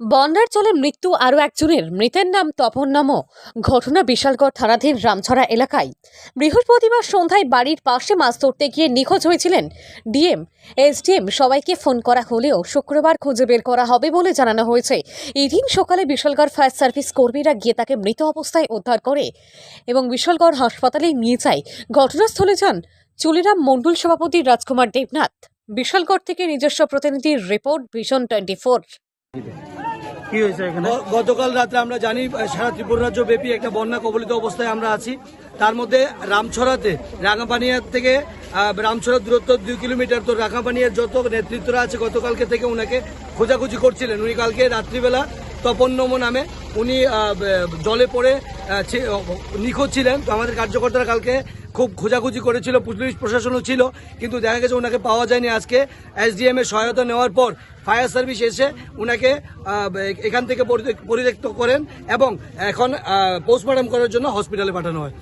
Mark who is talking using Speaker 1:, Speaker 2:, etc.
Speaker 1: বন্যার জলে মৃত্যু আরও একজনের। মৃতের নাম তপন নাম ঘটনা বিশালগড় থানাধীন রামছড়া এলাকায়। বৃহস্পতিবার সন্ধ্যায় বাড়ির পাশে মাছ ধরতে গিয়ে নিখোঁজ হয়েছিলেন ডিএম। এসডিএম সবাইকে ফোন করা হলেও শুক্রবার খুঁজে বের করা হবে বলে জানানো হয়েছে। এদিন সকালে বিশালগড় ফায়ার সার্ভিস কর্মীরা গিয়ে তাকে মৃত অবস্থায় উদ্ধার করে এবং বিশালগড় হাসপাতালে নিয়ে যায়। ঘটনাস্থলে যান চুলিরাম মণ্ডল সভাপতি রাজকুমার দেবনাথ। বিশালগড় থেকে নিজস্ব প্রতিনিধির রিপোর্ট ভিশন টোয়েন্টি ফোর।
Speaker 2: কি হয়েছে
Speaker 3: গতকাল রাতে আমরা জানি সারা ত্রিপুরা রাজ্য ব্যাপী একটা বন্যা কবলিত অবস্থায় আমরা আছি। তার মধ্যে রামছড়াতে রাঙাপানিয়ার থেকে রামছড়ার দূরত্ব দুই কিলোমিটার। তো রাঙাপানিয়ার যত নেতৃত্বরা আছে, গতকালকে থেকে ওনাকে খোঁজাখুঁজি করছিলেন। উনি কালকে রাত্রিবেলা তপন নম নামে উনি জলে পড়ে নিখোঁজ ছিলেন। তো আমাদের কার্যকর্তারা কালকে খুব খোঁজাখুঁজি করেছিল, পুলিশ প্রশাসনও ছিল, কিন্তু দেখা গেছে ওনাকে পাওয়া যায়নি আজকে। এসডিএম এর সহায়তা নেওয়ার পর ফায়ার সার্ভিস এসে ওনাকে এখান থেকে পরিত্যক্ত করেন এবং এখন পোস্টমর্টম করার জন্য হসপিটালে পাঠানো হয়।